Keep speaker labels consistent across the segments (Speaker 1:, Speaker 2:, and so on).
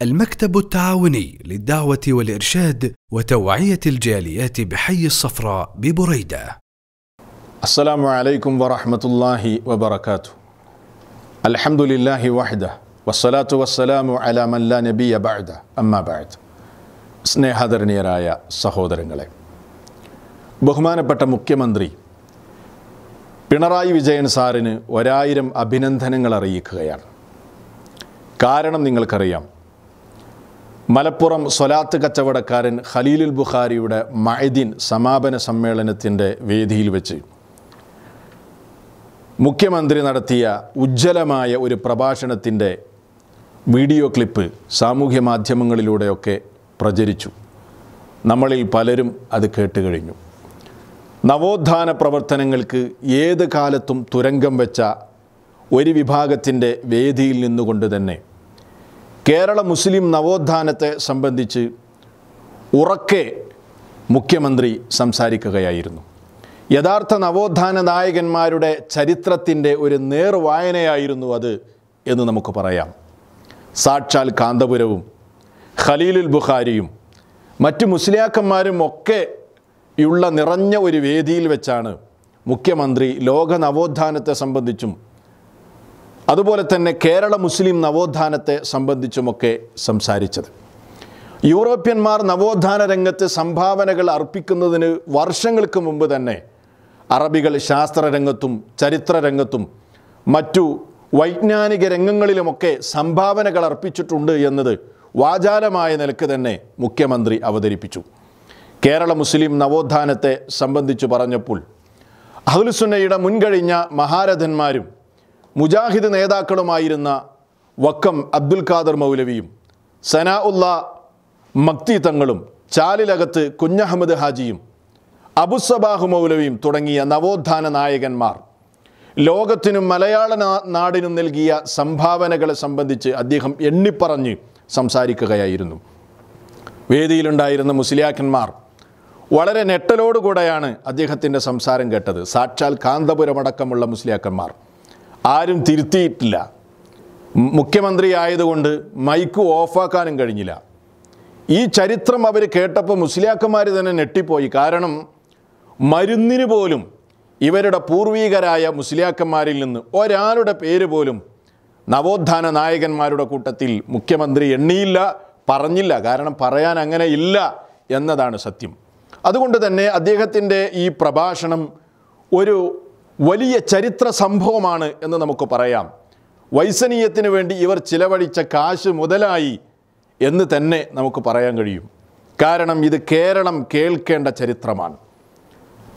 Speaker 1: المكتب التعاوني للدعوة والإرشاد وتوعية الجاليات بحي الصفراء ببريدة
Speaker 2: السلام عليكم ورحمة الله وبركاته الحمد لله وحده والصلاة والسلام على من لا نبي بعده أما بعد സ്നേഹാദരണീയരായ സഹോദരങ്ങളെ ബഹുമാനപ്പെട്ട മുഖ്യമന്ത്രി പിണറായി വിജയൻ സാറിന് ഒരായിരം അഭിനന്ദനങ്ങൾ അറിയിക്കുകയാണ് കാരണം നിങ്ങൾക്കറിയാം മലപ്പുറം സ്വലാത്ത് കച്ചവടക്കാരൻ ഖലീലുൽ ബുഖാരിയുടെ മഹദീൻ സമാപന സമ്മേളനത്തിന്റെ വേദിയിൽ വെച്ച് മുഖ്യമന്ത്രി നടത്തിയ ഉജ്ജ്വലമായ ഒരു പ്രഭാഷണത്തിന്റെ വീഡിയോ ക്ലിപ്പ് സാമൂഹ്യ മാധ്യമങ്ങളിലൂടെയൊക്കെ പ്രചരിച്ചു. നമ്മളിൽ പലരും അത് കേട്ട് കഴിഞ്ഞു. നവോത്ഥാന പ്രവർത്തനങ്ങൾക്ക് ഏത് കാലത്തും തുരങ്കം വെച്ച ഒരു വിഭാഗത്തിന്റെ വേദിയിൽ നിന്നുകൊണ്ട് തന്നെ കേരള മുസ്ലിം നവോത്ഥാനത്തെ സംബന്ധിച്ച് ഉറക്കെ മുഖ്യമന്ത്രി സംസാരിക്കുകയായിരുന്നു. യഥാർത്ഥ നവോത്ഥാന നായകന്മാരുടെ ചരിത്രത്തിന്റെ ഒരു നേർവായനയായിരുന്നു അത് എന്ന് നമുക്ക് പറയാം. സാക്ഷാൽ കാന്തപുരവും ഖലീലുൽ ബുഖാരിയും മറ്റ് മുസ്ലിയാക്കന്മാരും ഒക്കെ ഉള്ള നിറഞ്ഞ ഒരു വേദിയിൽ വെച്ചാണ് മുഖ്യമന്ത്രി ലോക നവോത്ഥാനത്തെ സംബന്ധിച്ചും അതുപോലെ തന്നെ കേരള മുസ്ലിം നവോത്ഥാനത്തെ സംബന്ധിച്ചുമൊക്കെ സംസാരിച്ചത്. യൂറോപ്യന്മാർ നവോത്ഥാന രംഗത്ത് സംഭാവനകൾ അർപ്പിക്കുന്നതിന് വർഷങ്ങൾക്ക് മുമ്പ് തന്നെ അറബികൾ ശാസ്ത്രരംഗത്തും ചരിത്രരംഗത്തും മറ്റു വൈജ്ഞാനിക രംഗങ്ങളിലുമൊക്കെ സംഭാവനകൾ അർപ്പിച്ചിട്ടുണ്ട് എന്നത് വാചാലമായ നിലയ്ക്ക് തന്നെ മുഖ്യമന്ത്രി അവതരിപ്പിച്ചു. കേരള മുസ്ലിം നവോത്ഥാനത്തെ സംബന്ധിച്ച് പറഞ്ഞപ്പോൾ അഹുൽസുന്നയുടെ മുൻകഴിഞ്ഞ മഹാരഥന്മാരും മുജാഹിദ് നേതാക്കളുമായിരുന്ന വക്കം അബ്ദുൽ ഖാദർ മൗലവിയും സനാ ഉള്ള മക്തി തങ്ങളും ചാലിലകത്ത് കുഞ്ഞഹമ്മദ് ഹാജിയും അബുസബാഹു മൗലവിയും തുടങ്ങിയ നവോത്ഥാന നായകന്മാർ ലോകത്തിനും മലയാള നാടിനും നൽകിയ സംഭാവനകളെ സംബന്ധിച്ച് അദ്ദേഹം എണ്ണിപ്പറഞ്ഞ് സംസാരിക്കുകയായിരുന്നു. വേദിയിലുണ്ടായിരുന്ന മുസ്ലിയാക്കന്മാർ വളരെ നെട്ടലോടുകൂടെയാണ് അദ്ദേഹത്തിന്റെ സംസാരം കേട്ടത്. സാക്ഷാൽ കാന്തപുരമടക്കമുള്ള മുസ്ലിയാക്കന്മാർ. ആരും തിരുത്തിയിട്ടില്ല. മുഖ്യമന്ത്രി ആയതുകൊണ്ട് മൈക്ക് ഓഫാക്കാനും കഴിഞ്ഞില്ല. ഈ ചരിത്രം അവർ കേട്ടപ്പോൾ മുസ്ലിയാക്കന്മാർ തന്നെ ഞെട്ടിപ്പോയി. കാരണം മരുന്നിന് പോലും ഇവരുടെ പൂർവീകരായ മുസ്ലിയാക്കന്മാരിൽ നിന്ന് ഒരാളുടെ പേര് പോലും നവോത്ഥാന നായകന്മാരുടെ കൂട്ടത്തിൽ മുഖ്യമന്ത്രി എണ്ണിയില്ല പറഞ്ഞില്ല. കാരണം പറയാൻ അങ്ങനെ ഇല്ല എന്നതാണ് സത്യം. അതുകൊണ്ട് തന്നെ അദ്ദേഹത്തിന്റെ ഈ പ്രഭാഷണം ഒരു വലിയ ചരിത്ര സംഭവമാണ് എന്ന് നമുക്ക് പറയാം. വൈസനീയത്തിന് വേണ്ടി ഇവർ ചിലവഴിച്ച കാശ് മുതലായി എന്ന് തന്നെ നമുക്ക് പറയാൻ കഴിയും. കാരണം ഇത് കേരളം കേൾക്കേണ്ട ചരിത്രമാണ്.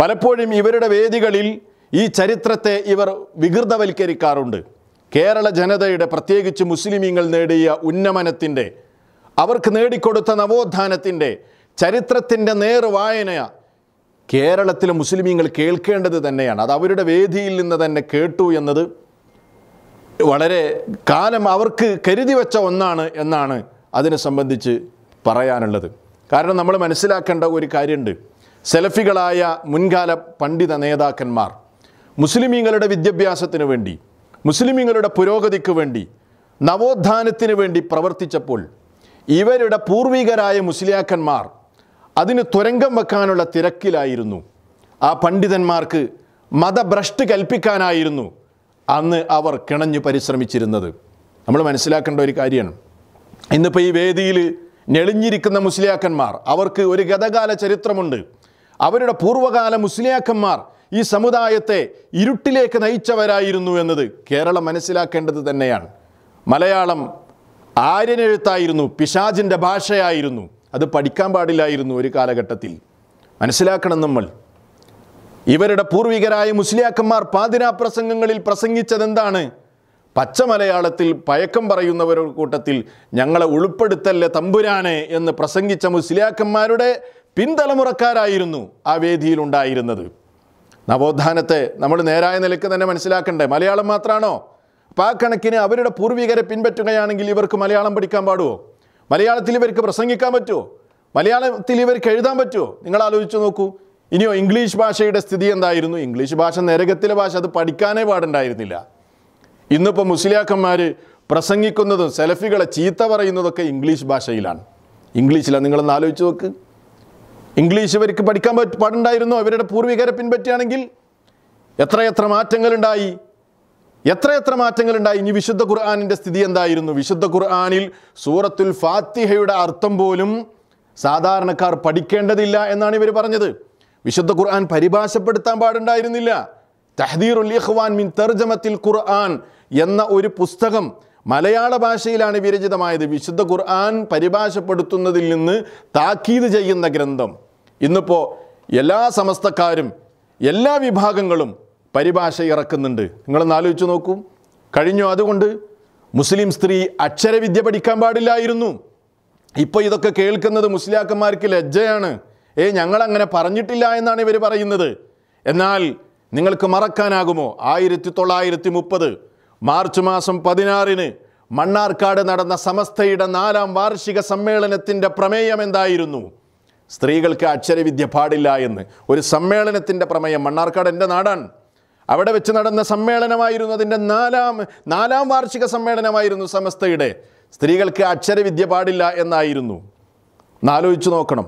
Speaker 2: പലപ്പോഴും ഇവരുടെ വേദികളിൽ ഈ ചരിത്രത്തെ ഇവർ വികൃതവൽക്കരിക്കാറുണ്ട്. കേരള ജനതയുടെ പ്രത്യേകിച്ച് മുസ്ലിമീങ്ങൾ നേടിയ ഉന്നമനത്തിന്റെ അവർക്ക് നേടിക്കൊടുത്ത നവോത്ഥാനത്തിന്റെ ചരിത്രത്തിന്റെ നേർവായന കേരളത്തിലെ മുസ്ലിമീങ്ങൾ കേൾക്കേണ്ടത് തന്നെയാണ്. അത് അവരുടെ വേദിയിൽ നിന്ന് തന്നെ കേട്ടു എന്നത് വളരെ കാലം അവർക്ക് കരുതി വെച്ച ഒന്നാണ് എന്നാണ് അതിനെ സംബന്ധിച്ച് പറയാനുള്ളത്. കാരണം നമ്മൾ മനസ്സിലാക്കേണ്ട ഒരു കാര്യമുണ്ട്. സെലഫികളായ മുൻകാല പണ്ഡിത നേതാക്കന്മാർ മുസ്ലിമീങ്ങളുടെ വിദ്യാഭ്യാസത്തിന് വേണ്ടി മുസ്ലിമീങ്ങളുടെ പുരോഗതിക്ക് വേണ്ടി നവോത്ഥാനത്തിന് വേണ്ടി പ്രവർത്തിച്ചപ്പോൾ ഇവരുടെ പൂർവികരായ മുസ്ലിയാക്കന്മാർ അതിന് തുരങ്കം വെക്കാനുള്ള തിരക്കിലായിരുന്നു. ആ പണ്ഡിതന്മാർക്ക് മതഭ്രഷ്ട് കൽപ്പിക്കാനായിരുന്നു അന്ന് അവർ കിണഞ്ഞു പരിശ്രമിച്ചിരുന്നത്. നമ്മൾ മനസ്സിലാക്കേണ്ട ഒരു കാര്യമാണ്. ഇന്നിപ്പോൾ ഈ വേദിയിൽ ഞെളിഞ്ഞിരിക്കുന്ന മുസ്ലിയാക്കന്മാർ അവർക്ക് ഒരു ഗതകാല ചരിത്രമുണ്ട്. അവരുടെ പൂർവകാല മുസ്ലിയാക്കന്മാർ ഈ സമുദായത്തെ ഇരുട്ടിലേക്ക് നയിച്ചവരായിരുന്നു എന്നത് കേരളം മനസ്സിലാക്കേണ്ടത് തന്നെയാണ്. മലയാളം ആര്യനെഴുത്തായിരുന്നു പിശാജിന്റെ ഭാഷയായിരുന്നു. അത് പഠിക്കാൻ പാടില്ലായിരുന്നു ഒരു കാലഘട്ടത്തിൽ. മനസ്സിലാക്കണം നമ്മൾ. ഇവരുടെ പൂർവികരായ മുസ്ലിയാക്കന്മാർ പാതിരാ പ്രസംഗങ്ങളിൽ പ്രസംഗിച്ചതെന്താണ്? പച്ച മലയാളത്തിൽ പയക്കം പറയുന്നവരുടെ കൂട്ടത്തിൽ ഞങ്ങളെ ഉൾപ്പെടുത്തല്ലേ തമ്പുരാനെ എന്ന് പ്രസംഗിച്ച മുസ്ലിയാക്കന്മാരുടെ പിന്തലമുറക്കാരായിരുന്നു ആ വേദിയിൽ ഉണ്ടായിരുന്നത്. നവോത്ഥാനത്തെ നമ്മൾ നേരായ നിലയ്ക്ക് തന്നെ മനസ്സിലാക്കണ്ടേ മലയാളം മാത്രമാണോ അപ്പോൾ ആ കണക്കിന് അവരുടെ പൂർവികരെ പിൻപറ്റുകയാണെങ്കിൽ ഇവർക്ക് മലയാളം പഠിക്കാൻ പാടുമോ മലയാളത്തിൽ ഇവർക്ക് പ്രസംഗിക്കാൻ പറ്റുമോ? മലയാളത്തിൽ ഇവർക്ക് എഴുതാൻ പറ്റുമോ? നിങ്ങൾ ആലോചിച്ച് നോക്കൂ. ഇനിയോ ഇംഗ്ലീഷ് ഭാഷയുടെ സ്ഥിതി എന്തായിരുന്നു? ഇംഗ്ലീഷ് ഭാഷ നരകത്തിലെ ഭാഷ അത് പഠിക്കാനേ പാടുണ്ടായിരുന്നില്ല. ഇന്നിപ്പോൾ മുസ്ലിയാക്കന്മാർ പ്രസംഗിക്കുന്നതും സെലഫികളെ ചീത്ത പറയുന്നതൊക്കെ ഇംഗ്ലീഷ് ഭാഷയിലാണ്. ഇംഗ്ലീഷിലാണ് നിങ്ങളൊന്ന് ആലോചിച്ച് നോക്ക്. ഇംഗ്ലീഷ് ഇവർക്ക് പഠിക്കാൻ പാടുണ്ടായിരുന്നോ? അവരുടെ പൂർവികരെ പിൻപറ്റുകയാണെങ്കിൽ എത്രയെത്ര മാറ്റങ്ങളുണ്ടായി? എത്രയെത്ര മാറ്റങ്ങളുണ്ടായി? ഇനി വിശുദ്ധ ഖുർആാനിന്റെ സ്ഥിതി എന്തായിരുന്നു? വിശുദ്ധ ഖുർആാനിൽ സൂറത്തുൽ ഫാത്തിഹയുടെ അർത്ഥം പോലും സാധാരണക്കാർ പഠിക്കേണ്ടതില്ല എന്നാണ് ഇവർ പറഞ്ഞത്. വിശുദ്ധ ഖുർആൻ പരിഭാഷപ്പെടുത്താൻ പാടുണ്ടായിരുന്നില്ല. തഹദീറുൽ ഇഖ്വാൻ മിൻ തർജമത്തിൽ ഖുർആൻ എന്ന ഒരു പുസ്തകം മലയാള ഭാഷയിലാണ് വിരചിതമായത്. വിശുദ്ധ ഖുർആൻ പരിഭാഷപ്പെടുത്തുന്നതിൽ നിന്ന് താക്കീത് ചെയ്യുന്ന ഗ്രന്ഥം. ഇന്നിപ്പോൾ എല്ലാ സമസ്തക്കാരും എല്ലാ വിഭാഗങ്ങളും പരിഭാഷ ഇറക്കുന്നുണ്ട്. നിങ്ങളൊന്ന് ആലോചിച്ച് നോക്കൂ. കഴിഞ്ഞു അതുകൊണ്ട് മുസ്ലിം സ്ത്രീ അക്ഷരവിദ്യ പഠിക്കാൻ പാടില്ലായിരുന്നു. ഇപ്പോൾ ഇതൊക്കെ കേൾക്കുന്നത് മുസ്ലിയാക്കന്മാർക്ക് ലജ്ജയാണ്. ഏ ഞങ്ങളങ്ങനെ പറഞ്ഞിട്ടില്ല എന്നാണ് ഇവർ പറയുന്നത്. എന്നാൽ നിങ്ങൾക്ക് മറക്കാനാകുമോ? ആയിരത്തി തൊള്ളായിരത്തി മുപ്പത് മാർച്ച് മാസം പതിനാറിന് മണ്ണാർക്കാട് നടന്ന സമസ്തയുടെ നാലാം വാർഷിക സമ്മേളനത്തിന്റെ പ്രമേയം എന്തായിരുന്നു? സ്ത്രീകൾക്ക് അക്ഷരവിദ്യ പാടില്ല എന്ന്. ഒരു സമ്മേളനത്തിന്റെ പ്രമേയം മണ്ണാർക്കാട് എന്റെ നാടാണ്. അവിടെ വെച്ച് നടന്ന സമ്മേളനമായിരുന്നു അതിന്റെ നാലാം നാലാം വാർഷിക സമ്മേളനമായിരുന്നു സമസ്തയുടെ. സ്ത്രീകൾക്ക് അക്ഷരവിദ്യ പാടില്ല എന്നായിരുന്നു. എന്നാലോചിച്ച് നോക്കണം.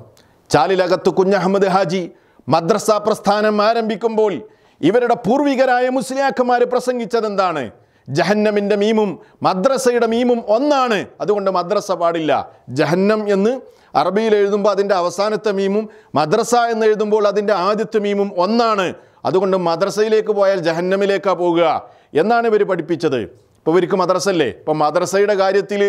Speaker 2: ചാലിലകത്ത് കുഞ്ഞഹമ്മദ് ഹാജി മദ്രസ പ്രസ്ഥാനം ആരംഭിക്കുമ്പോൾ ഇവരുടെ പൂർവികരായ മുസ്ലിയാക്കന്മാർ പ്രസംഗിച്ചത് എന്താണ് ജഹന്നമിന്റെ മീമും മദ്രസയുടെ മീമും ഒന്നാണ്. അതുകൊണ്ട് മദ്രസ പാടില്ല. ജഹന്നം എന്ന് അറബിയിൽ എഴുതുമ്പോൾ അതിന്റെ അവസാനത്തെ മീമും മദ്രസ എന്ന് എഴുതുമ്പോൾ അതിന്റെ ആദ്യത്തെ മീമും ഒന്നാണ്. അതുകൊണ്ട് മദ്രസയിലേക്ക് പോയാൽ ജഹന്നമിലേക്കാണ് പോവുക എന്നാണ് ഇവർ പഠിപ്പിച്ചത്. ഇപ്പോൾ ഇവർക്ക് മദ്രസ അല്ലേ ഇപ്പം മദ്രസയുടെ കാര്യത്തിൽ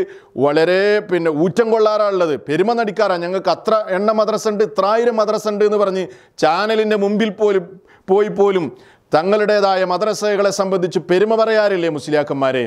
Speaker 2: വളരെ പിന്നെ ഊറ്റം കൊള്ളാറാണുള്ളത് പെരുമ നടിക്കാറാണ് ഞങ്ങൾക്ക് അത്ര എണ്ണ മദ്രസ ഉണ്ട് ഇത്രായിരം മദ്രസ ഉണ്ട് എന്ന് പറഞ്ഞ് ചാനലിന്റെ മുമ്പിൽ പോലും പോയി പോലും തങ്ങളുടേതായ മദ്രസകളെ സംബന്ധിച്ച് പെരുമ പറയാറില്ലേ മുസ്ലിയാക്കന്മാരെ?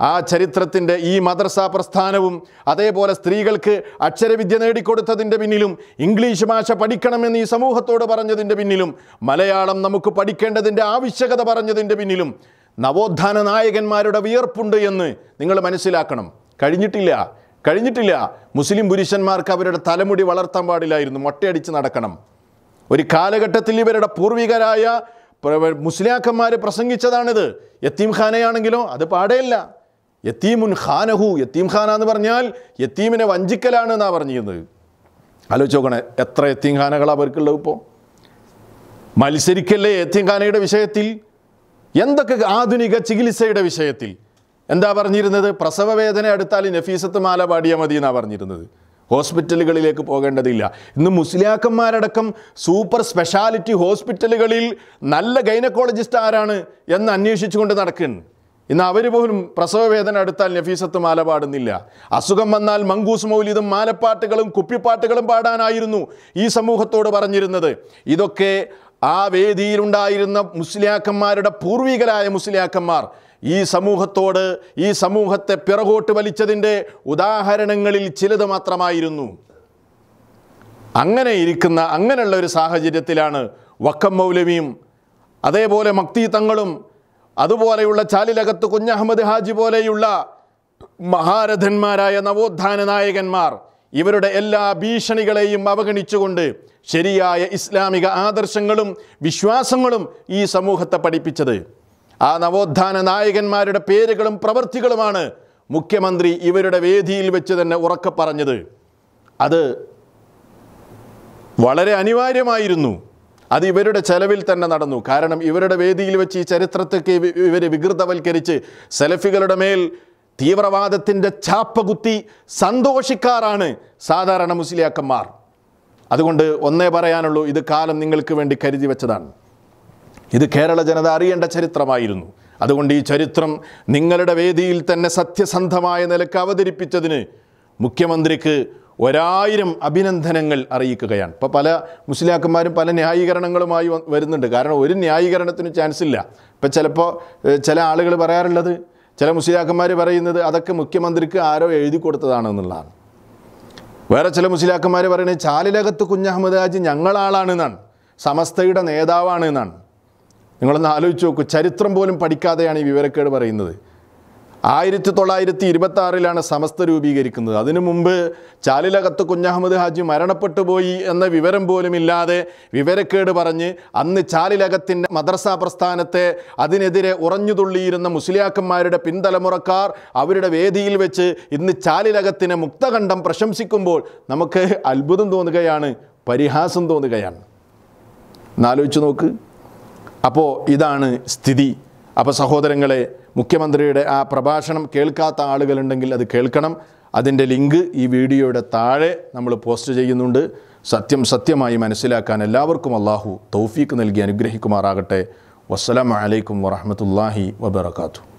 Speaker 2: ആ ചരിത്രത്തിന്റെ ഈ മദ്രസ പ്രസ്ഥാനവും അതേപോലെ സ്ത്രീകൾക്ക് അക്ഷരവിദ്യ നേടിക്കൊടുത്തതിന്റെ പിന്നിലും ഇംഗ്ലീഷ് ഭാഷ പഠിക്കണമെന്ന് ഈ സമൂഹത്തോട് പറഞ്ഞതിന്റെ പിന്നിലും മലയാളം നമുക്ക് പഠിക്കേണ്ടതിന്റെ ആവശ്യകത പറഞ്ഞതിന്റെ പിന്നിലും നവോത്ഥാന നായകന്മാരുടെ വിയർപ്പുണ്ട് എന്ന് നിങ്ങൾ മനസ്സിലാക്കണം. കഴിഞ്ഞിട്ടില്ല കഴിഞ്ഞിട്ടില്ല. മുസ്ലിം പുരുഷന്മാർക്ക് അവരുടെ തലമുടി വളർത്താൻ പാടില്ലായിരുന്നു മൊട്ടയടിച്ച് നടക്കണം. ഒരു കാലഘട്ടത്തിൽ ഇവരുടെ പൂർവികരായ മുസ്ലിയാക്കന്മാർ പ്രസംഗിച്ചതാണിത്. യത്തീംഖാനയാണെങ്കിലോ അത് പാടേയില്ല. യത്തീമുൻ ഖാനഹു യത്തീം ഖാന എന്ന് പറഞ്ഞാൽ യത്തീമിനെ വഞ്ചിക്കലാണ് എന്നാണ് പറഞ്ഞിരുന്നത്. ആലോചിച്ച് നോക്കണേ എത്ര യത്തീം ഖാനകളാണ് അവർക്കുള്ളത് ഇപ്പോൾ മത്സരിക്കല്ലേ യത്തീം ഖാനയുടെ വിഷയത്തിൽ? എന്തൊക്കെ ആധുനിക ചികിത്സയുടെ വിഷയത്തിൽ? എന്താ പറഞ്ഞിരുന്നത്? പ്രസവ വേദന എടുത്താൽ നഫീസത്ത് മാല പാടിയാൽ മതി എന്നാണ് പറഞ്ഞിരുന്നത്. ഹോസ്പിറ്റലുകളിലേക്ക് പോകേണ്ടതില്ല. ഇന്ന് മുസ്ലിയാക്കന്മാരടക്കം സൂപ്പർ സ്പെഷ്യാലിറ്റി ഹോസ്പിറ്റലുകളിൽ നല്ല ഗൈനക്കോളജിസ്റ്റ് ആരാണ് എന്ന് അന്വേഷിച്ചുകൊണ്ട് നടക്കുന്നു ഇന്ന് അവർ പോലും പ്രസവവേദന വേദന അടുത്താൽ നഫീസത്ത് മാല പാടുന്നില്ല. അസുഖം വന്നാൽ മങ്കൂസ് മൗലിതും മാലപ്പാട്ടുകളും കുപ്പിപ്പാട്ടുകളും പാടാനായിരുന്നു ഈ സമൂഹത്തോട് പറഞ്ഞിരുന്നത്. ഇതൊക്കെ ആ വേദിയിലുണ്ടായിരുന്ന മുസ്ലിയാക്കന്മാരുടെ പൂർവികരായ മുസ്ലിയാക്കന്മാർ ഈ സമൂഹത്തോട് ഈ സമൂഹത്തെ പിറകോട്ട് വലിച്ചതിന്റെ ഉദാഹരണങ്ങളിൽ ചിലത് മാത്രമായിരുന്നു. അങ്ങനെ ഇരിക്കുന്ന അങ്ങനെയുള്ള ഒരു സാഹചര്യത്തിലാണ് വക്കം മൗലവിയും അതേപോലെ മക്തി തങ്ങളും അതുപോലെയുള്ള ചാലിലകത്ത് കുഞ്ഞഹമ്മദ് ഹാജി പോലെയുള്ള മഹാരഥന്മാരായ നവോത്ഥാന നായകന്മാർ ഇവരുടെ എല്ലാ ഭീഷണികളെയും അവഗണിച്ചുകൊണ്ട് ശരിയായ ഇസ്ലാമിക ആദർശങ്ങളും വിശ്വാസങ്ങളും ഈ സമൂഹത്തെ പഠിപ്പിച്ചത്. ആ നവോത്ഥാന നായകന്മാരുടെ പേരുകളും പ്രവൃത്തികളുമാണ് മുഖ്യമന്ത്രി ഇവരുടെ വേദിയിൽ വെച്ച് തന്നെ ഉറക്കെ പറഞ്ഞത്. അത് വളരെ അനിവാര്യമായിരുന്നു. അത് ഇവരുടെ ചെലവിൽ തന്നെ നടന്നു. കാരണം ഇവരുടെ വേദിയിൽ വെച്ച് ഈ ചരിത്രത്തൊക്കെ ഇവർ വികൃതവൽക്കരിച്ച് സെലഫികളുടെ മേൽ തീവ്രവാദത്തിന്റെ ചാപ്പ കുത്തി സന്തോഷിക്കാറാണ് സാധാരണ മുസ്ലിയാക്കന്മാർ. അതുകൊണ്ട് ഒന്നേ പറയാനുള്ളൂ ഇത് കാലം നിങ്ങൾക്ക് വേണ്ടി കരുതി വെച്ചതാണ്. ഇത് കേരള ജനത അറിയേണ്ട ചരിത്രമായിരുന്നു. അതുകൊണ്ട് ഈ ചരിത്രം നിങ്ങളുടെ വേദിയിൽ തന്നെ സത്യസന്ധമായ നിലയ്ക്ക് അവതരിപ്പിച്ചതിന് മുഖ്യമന്ത്രിക്ക് ഒരായിരം അഭിനന്ദനങ്ങൾ അറിയിക്കുകയാണ്. ഇപ്പോൾ പല മുസ്ലിയാക്കന്മാരും പല ന്യായീകരണങ്ങളുമായി വരുന്നുണ്ട്. കാരണം ഒരു ന്യായീകരണത്തിന് ചാൻസ് ഇല്ല. ഇപ്പം ചിലപ്പോൾ ചില ആളുകൾ പറയാറുള്ളത് ചില മുസ്ലിയാക്കന്മാർ പറയുന്നത് അതൊക്കെ മുഖ്യമന്ത്രിക്ക് ആരോ എഴുതി കൊടുത്തതാണെന്നുള്ളതാണ്. വേറെ ചില മുസ്ലിയാക്കന്മാർ പറയുന്നത് ചാലിലകത്ത് കുഞ്ഞഹമ്മദ് ഹാജി ഞങ്ങളാളാണെന്നാണ്. സമസ്തയുടെ നേതാവാണ് എന്നാണ് നിങ്ങളൊന്ന് ആലോചിച്ച് നോക്കൂ. ചരിത്രം പോലും പഠിക്കാതെയാണ് ഈ വിവരക്കേട് പറയുന്നത്. ആയിരത്തി തൊള്ളായിരത്തി ഇരുപത്തി ആറിലാണ് സമസ്ത രൂപീകരിക്കുന്നത്. അതിനു മുമ്പ് ചാലിലകത്ത് കുഞ്ഞഹമ്മദ് ഹാജി മരണപ്പെട്ടു പോയി എന്ന വിവരം പോലും ഇല്ലാതെ വിവരക്കേട് പറഞ്ഞ് അന്ന് ചാലിലകത്തിന്റെ മദ്രസ പ്രസ്ഥാനത്തെ അതിനെതിരെ ഉറഞ്ഞുതുള്ളിയിരുന്ന മുസ്ലിയാക്കന്മാരുടെ പിൻതലമുറക്കാർ അവരുടെ വേദിയിൽ വെച്ച് ഇന്ന് ചാലിലകത്തിനെ മുക്തകണ്ഠം പ്രശംസിക്കുമ്പോൾ നമുക്ക് അത്ഭുതം തോന്നുകയാണ് പരിഹാസം തോന്നുകയാണ്. എന്നാലോചിച്ച് നോക്ക്. അപ്പോൾ ഇതാണ് സ്ഥിതി. അപ്പോൾ സഹോദരങ്ങളെ മുഖ്യമന്ത്രിയുടെ ആ പ്രഭാഷണം കേൾക്കാത്ത ആളുകളുണ്ടെങ്കിൽ അത് കേൾക്കണം. അതിന്റെ ലിങ്ക് ഈ വീഡിയോയുടെ താഴെ നമ്മൾ പോസ്റ്റ് ചെയ്യുന്നുണ്ട്. സത്യം സത്യമായി മനസ്സിലാക്കാൻ എല്ലാവർക്കും അള്ളാഹു തൗഫീക്ക് നൽകി അനുഗ്രഹിക്കുമാറാകട്ടെ. വസ്സലാം വസ്സലാമലൈക്കും വറഹമത്തല്ലാഹി വബർക്കാത്തു